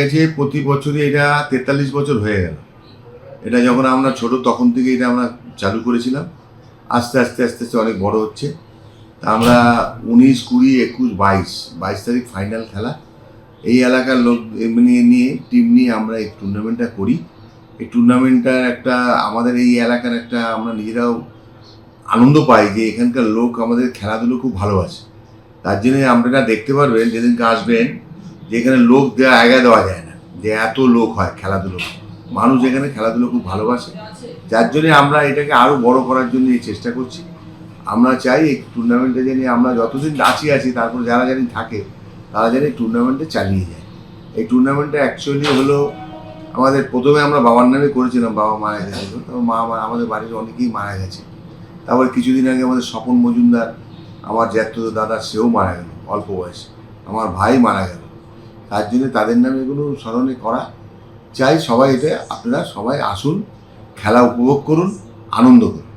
গেছে, প্রতি বছরই এটা তেতাল্লিশ বছর হয়ে গেল। এটা যখন আমরা ছোট, তখন থেকে এটা আমরা চালু করেছিলাম। আস্তে আস্তে আস্তে আস্তে অনেক বড় হচ্ছে। আমরা উনিশ, কুড়ি, একুশ, বাইশ বাইশ তারিখ ফাইনাল খেলা। এই এলাকার লোক এমনি নিয়ে টিম নিয়ে আমরা এই টুর্নামেন্টটা করি। এই টুর্নামেন্টটার একটা, আমাদের এই এলাকার একটা আমরা নিজেরাও আনন্দ পাই যে এখানকার লোক আমাদের খেলাধুলো খুব ভালোবাসে। তার জন্য আপনারা দেখতে পারবেন, যেদিনকে আসবেন যে এখানে লোক দেওয়া জায়গা দেওয়া যায় না, যে এত লোক হয় খেলাধুলো মানুষ এখানে খেলাধুলো খুব ভালোবাসে, যার জন্যে আমরা এটাকে আরও বড় করার জন্য এই চেষ্টা করছি। আমরা চাই এই টুর্নামেন্টে জানি আমরা যতদিন আছি আছি, তারপর যারা জানি থাকে, তারা জানি টুর্নামেন্টে চালিয়ে যায়। এই টুর্নামেন্টটা অ্যাকচুয়ালি হলো আমাদের প্রথমে আমরা বাবার নামে করেছিলাম, বাবা মারা গেছিল তারপর মা আমাদের বাড়ির অনেকেই মারা গেছে। তারপর কিছুদিন আগে আমাদের স্বপন মজুমদার, আমার জ্যাঠতো দাদা, সেও মারা গেল, অল্প বয়সে। আমার ভাই মারা গেল। তার জন্য তাদের নামে এগুলো স্মরণে করা। চাই সবাই এটা, আপনারা সবাই আসুন, খেলা উপভোগ করুন, আনন্দ করুন।